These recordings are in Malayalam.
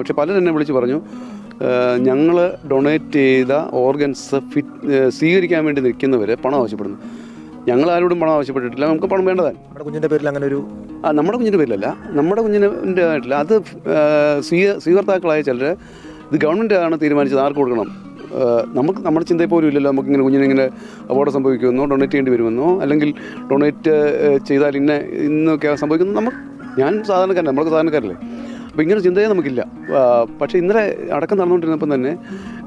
പക്ഷെ പലരും എന്നെ വിളിച്ച് പറഞ്ഞു ഞങ്ങൾ ഡൊണേറ്റ് ചെയ്ത ഓർഗൻസ് ഫിറ്റ് സ്വീകരിക്കാൻ വേണ്ടി നിൽക്കുന്നവർ പണം ആവശ്യപ്പെടുന്നു. ഞങ്ങൾ ആരോടും പണം ആവശ്യപ്പെട്ടിട്ടില്ല നമുക്ക് പണം വേണ്ടതാണ്. നമ്മുടെ കുഞ്ഞിന്റെ പേരിൽ അങ്ങനെ ഒരു ആ നമ്മുടെ കുഞ്ഞിന്റെ പേരിലല്ല. നമ്മുടെ കുഞ്ഞിന്റെ ആയിട്ടില്ല. അത് സ്വീ സ്വീക സ്വീകർത്താക്കളായ ചിലർ ഇത് ഗവൺമെന്റ് ആണ് തീരുമാനിച്ചത് ആർക്ക് കൊടുക്കണം? നമുക്ക് നമ്മുടെ ചിന്തയിൽ പോലും ഇല്ലല്ലോ നമുക്ക് ഇങ്ങനെ കുഞ്ഞിനെ ഇങ്ങനെ അപകടം സംഭവിക്കുമെന്നോ ഡൊണേറ്റ് ചെയ്യേണ്ടി വരുമെന്നോ അല്ലെങ്കിൽ ഡൊണേറ്റ് ചെയ്താൽ ഇന്ന ഇന്നൊക്കെ സംഭവിക്കുന്നു. നമുക്ക് ഞാൻ സാധാരണക്കാരൻ നമ്മളൊക്കെ സാധാരണക്കാരല്ലേ. അപ്പോൾ ഇങ്ങനെ ചിന്തയെ നമുക്കില്ല. പക്ഷേ ഇന്നലെ അടക്കം നടന്നുകൊണ്ടിരുന്നപ്പം തന്നെ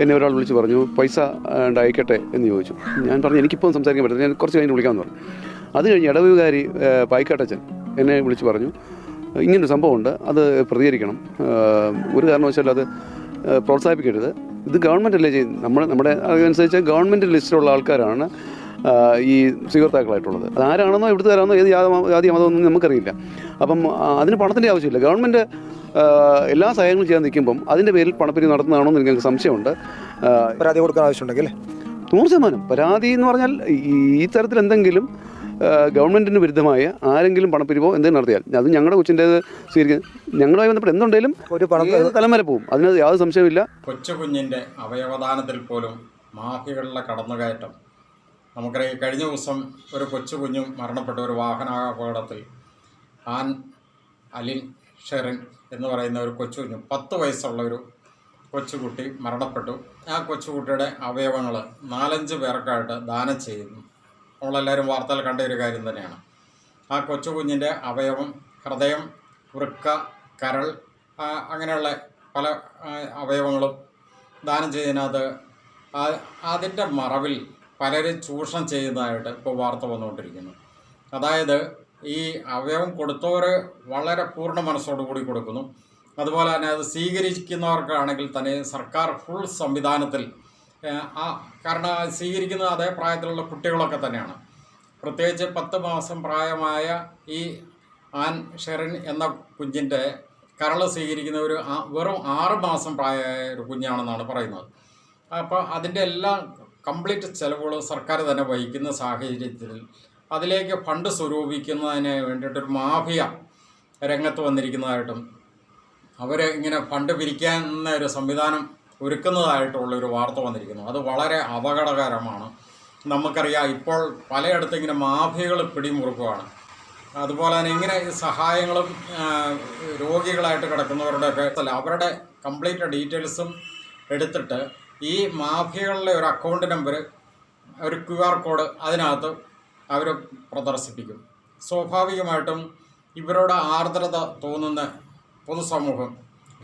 എന്നെ ഒരാൾ വിളിച്ച് പറഞ്ഞു പൈസ ഉണ്ടായിക്കട്ടെ എന്ന് ചോദിച്ചു. ഞാൻ പറഞ്ഞു എനിക്കിപ്പോൾ സംസാരിക്കാൻ പറ്റില്ല ഞാൻ കുറച്ച് കഴിഞ്ഞ് വിളിക്കാമെന്ന് പറഞ്ഞു. അത് കഴിഞ്ഞ് ഇടവുകാരി പായിക്കാട്ടച്ചൻ എന്നെ വിളിച്ച് പറഞ്ഞു ഇങ്ങനൊരു സംഭവമുണ്ട് അത് പ്രതികരിക്കണം. ഒരു കാരണവശാലും അത് പ്രോത്സാഹിപ്പിക്കരുത്. ഇത് ഗവൺമെന്റ് അല്ലേ ചെയ്യുന്നത്? നമ്മൾ നമ്മുടെ അതനുസരിച്ച് ഗവൺമെന്റ് ലിസ്റ്റിലുള്ള ആൾക്കാരാണ് ഈ സ്വീകർത്താക്കളായിട്ടുള്ളത്. അത് ആരാണെന്നോ തരാമെന്നോ ഏത് ജാതി ജാതി മതമൊന്നും നമുക്കറിയില്ല. അപ്പം അതിന് പണത്തിന്റെ ആവശ്യമില്ല. ഗവൺമെന്റ് എല്ലാ സഹായങ്ങളും ചെയ്യാൻ നിൽക്കുമ്പം അതിന്റെ പേരിൽ പണപ്പിരി നടത്തുന്നതാണോ എന്ന് എനിക്ക് സംശയമുണ്ട്. പരാതി കൊടുക്കാൻ ആവശ്യമുണ്ടെങ്കിൽ? നൂറ് ശതമാനം. പരാതി എന്ന് പറഞ്ഞാൽ ഈ- തരത്തിൽ എന്തെങ്കിലും ഗവൺമെന്റിന് ഗവൺമെന്റിന് വിരുദ്ധമായ ആരെങ്കിലും പണപ്പിരിവോ എന്തെങ്കിലും നടത്തിയാൽ. അത് ഞങ്ങളുടെ കൊച്ചിന്റേത് സ്വീകരിക്കുന്നത് ഞങ്ങളുമായി ബന്ധപ്പെട്ട് എന്തുണ്ടെങ്കിലും ഒരു പണം തലം വരെ പോകും അതിനകത്ത് യാതൊരു സംശയമില്ല കൊച്ചു കുഞ്ഞിന്റെ അവയവദാനത്തിൽ പോലും മാഫിയകളുടെ കടന്നുകയറ്റം നമുക്കറിയാം കഴിഞ്ഞ ദിവസം ഒരു കൊച്ചു കുഞ്ഞും മരണപ്പെട്ട ഒരു വാഹനാപകടത്തിൽ ആൻ അലിൻ ഷെറിൻ എന്ന് പറയുന്ന ഒരു കൊച്ചു കുഞ്ഞു പത്ത് വയസ്സുള്ള ഒരു കൊച്ചുകുട്ടി മരണപ്പെട്ടു. ആ കൊച്ചുകുട്ടിയുടെ അവയവങ്ങൾ നാലഞ്ച് പേർക്കായിട്ട് ദാനം ചെയ്യുന്നു. നമ്മളെല്ലാവരും വാർത്തയിൽ കണ്ട ഒരു കാര്യം തന്നെയാണ്. ആ കൊച്ചു കുഞ്ഞിന്റെ അവയവം ഹൃദയം വൃക്ക കരൾ അങ്ങനെയുള്ള പല അവയവങ്ങളും ദാനം ചെയ്യുന്നതിനകത്ത് അതിന്റെ മറവിൽ പലരും ചൂഷണം ചെയ്യുന്നതായിട്ട് ഇപ്പോൾ വാർത്ത വന്നുകൊണ്ടിരിക്കുന്നു. അതായത് ഈ അവയവം കൊടുത്തവർ വളരെ പൂർണ മനസ്സോടുകൂടി കൊടുക്കുന്നു. അതുപോലെ തന്നെ അത് സ്വീകരിക്കുന്നവർക്കാണെങ്കിൽ തന്നെ സർക്കാർ ഫുൾ സംവിധാനത്തിൽ ആ കാരണം സ്വീകരിക്കുന്നത് അതേ പ്രായത്തിലുള്ള കുട്ടികളൊക്കെ തന്നെയാണ്. പ്രത്യേകിച്ച് പത്ത് മാസം പ്രായമായ ഈ ആൻ ഷെറിൻ എന്ന കുഞ്ഞിന്റെ കരൾ സ്വീകരിക്കുന്ന ഒരു വെറും ആറ് മാസം പ്രായമായ ഒരു കുഞ്ഞാണെന്നാണ് പറയുന്നത്. അപ്പോൾ അതിന്റെ എല്ലാം കംപ്ലീറ്റ് ചിലവുകൾ സർക്കാർ തന്നെ വഹിക്കുന്ന സാഹചര്യത്തിൽ അതിലേക്ക് ഫണ്ട് സ്വരൂപിക്കുന്നതിന് വേണ്ടിയിട്ടൊരു മാഫിയ രംഗത്ത് വന്നിരിക്കുന്നതായിട്ടും അവർ ഇങ്ങനെ ഫണ്ട് പിരിക്കാൻ ഒരു സംവിധാനം ഒരുക്കുന്നതായിട്ടുള്ളൊരു വാർത്ത വന്നിരിക്കുന്നു. അത് വളരെ അപകടകരമാണ്. നമുക്കറിയാം ഇപ്പോൾ പലയിടത്തും ഇങ്ങനെ മാഫിയകൾ പിടിമുറുക്കുവാണ്. അതുപോലെ തന്നെ ഇങ്ങനെ സഹായങ്ങളും രോഗികളായിട്ട് കിടക്കുന്നവരുടെയൊക്കെ അവരുടെ കംപ്ലീറ്റ് ഡീറ്റെയിൽസും എടുത്തിട്ട് ഈ മാഫിയകളുടെ ഒരു അക്കൗണ്ട് നമ്പർ ഒരു ക്യു ആർ കോഡ് അതിനകത്ത് അവർ പ്രദർശിപ്പിക്കും. സ്വാഭാവികമായിട്ടും ഇവരോട് ആർദ്രത തോന്നുന്ന പൊതുസമൂഹം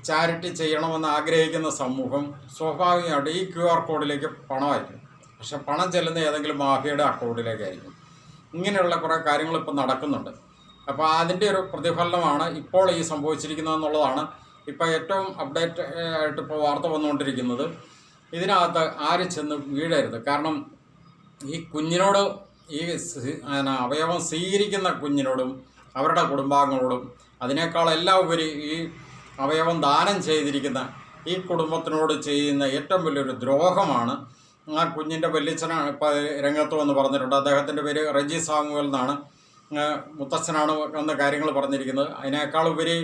ചാരിറ്റി ചെയ്യണമെന്ന് ആഗ്രഹിക്കുന്ന സമൂഹം സ്വാഭാവികമായിട്ട് ഈ ക്യു ആർ കോഡിലേക്ക് പണം അയക്കും പക്ഷെ പണം ചെല്ലുന്ന ഏതെങ്കിലും മാഫിയയുടെ അക്കൗണ്ടിലേക്കായിരിക്കും ഇങ്ങനെയുള്ള കുറേ കാര്യങ്ങൾ ഇപ്പോൾ നടക്കുന്നുണ്ട്. അപ്പോൾ അതിന്റെ ഒരു പ്രതിഫലനമാണ് ഇപ്പോൾ ഈ സംഭവിച്ചിരിക്കുന്നതെന്നുള്ളതാണ്. ഇപ്പോൾ ഏറ്റവും അപ്ഡേറ്റ് ആയിട്ട് ഇപ്പോൾ വാർത്ത വന്നുകൊണ്ടിരിക്കുന്നത്. ഇതിനകത്ത് ആര് ചെന്ന് വീഴരുത്. കാരണം ഈ കുഞ്ഞിനോട് ഈ അവയവം സ്വീകരിക്കുന്ന കുഞ്ഞിനോടും അവരുടെ കുടുംബാംഗങ്ങളോടും അതിനേക്കാൾ എല്ലാം ഉപരി ഈ അവയവം ദാനം ചെയ്തിരിക്കുന്ന ഈ കുടുംബത്തിനോട് ചെയ്യുന്ന ഏറ്റവും വലിയൊരു ദ്രോഹമാണ് ആ കുഞ്ഞിന്റെ വല്യച്ഛനാണ് ഇപ്പോൾ രംഗത്ത് വന്ന് പറഞ്ഞിട്ടുണ്ട്. അദ്ദേഹത്തിന്റെ പേര് റജി സാമുവൽ എന്നാണ്. മുത്തച്ഛനാണ് എന്ന കാര്യങ്ങൾ പറഞ്ഞിരിക്കുന്നത്. അതിനേക്കാൾ ഉപരി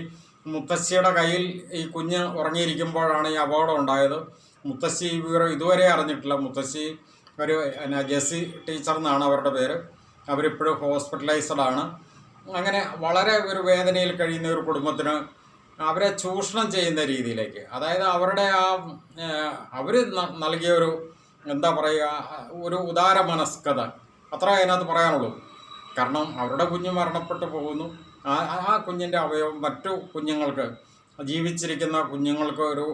മുത്തശ്ശിയുടെ കയ്യിൽ ഈ കുഞ്ഞ് ഉറങ്ങിയിരിക്കുമ്പോഴാണ് ഈ അപകടം ഉണ്ടായത്. മുത്തശ്ശി വിവരം ഇതുവരെ അറിഞ്ഞിട്ടില്ല. മുത്തശ്ശി ഒരു ജെസ്സി ടീച്ചർ എന്നാണ് അവരുടെ പേര്. അവരിപ്പോഴും ഹോസ്പിറ്റലൈസ്ഡ് ആണ്. അങ്ങനെ വളരെ ഒരു വേദനയിൽ കഴിയുന്ന ഒരു കുടുംബത്തിന് അവരെ ചൂഷണം ചെയ്യുന്ന രീതിയിലേക്ക് അതായത് അവരുടെ ആ അവർ നൽകിയ ഒരു എന്താ പറയുക ഒരു ഉദാര മനസ്കത. അത്ര അതിനകത്ത് പറയാനുള്ളൂ. കാരണം അവരുടെ കുഞ്ഞ് മരണപ്പെട്ടു പോകുന്നു. ആ ആ കുഞ്ഞിന്റെ അവയവം മറ്റു കുഞ്ഞുങ്ങൾക്ക് ജീവിച്ചിരിക്കുന്ന കുഞ്ഞുങ്ങൾക്ക് ഒരു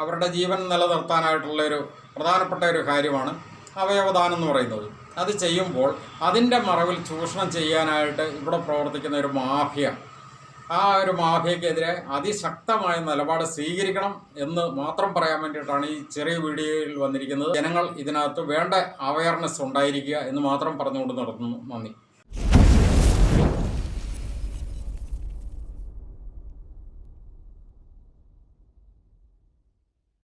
അവരുടെ ജീവൻ നിലനിർത്താനായിട്ടുള്ള ഒരു പ്രധാനപ്പെട്ട ഒരു കാര്യമാണ് അവയവദാനം എന്ന് പറയുന്നത്. അത് ചെയ്യുമ്പോൾ അതിന്റെ മറവിൽ ചൂഷണം ചെയ്യാനായിട്ട് ഇവിടെ പ്രവർത്തിക്കുന്ന ഒരു മാഫിയ. ആ ഒരു മാഫിയക്കെതിരെ അതിശക്തമായ നിലപാട് സ്വീകരിക്കണം എന്ന് മാത്രം പറയാൻ വേണ്ടിയിട്ടാണ് ഈ ചെറിയ വീഡിയോയിൽ വന്നിരിക്കുന്നത്. ജനങ്ങൾ ഇതിനകത്ത് വേണ്ട അവയർനെസ് ഉണ്ടായിരിക്കുക എന്ന് മാത്രം പറഞ്ഞുകൊണ്ട് നടത്തുന്നു നന്ദി.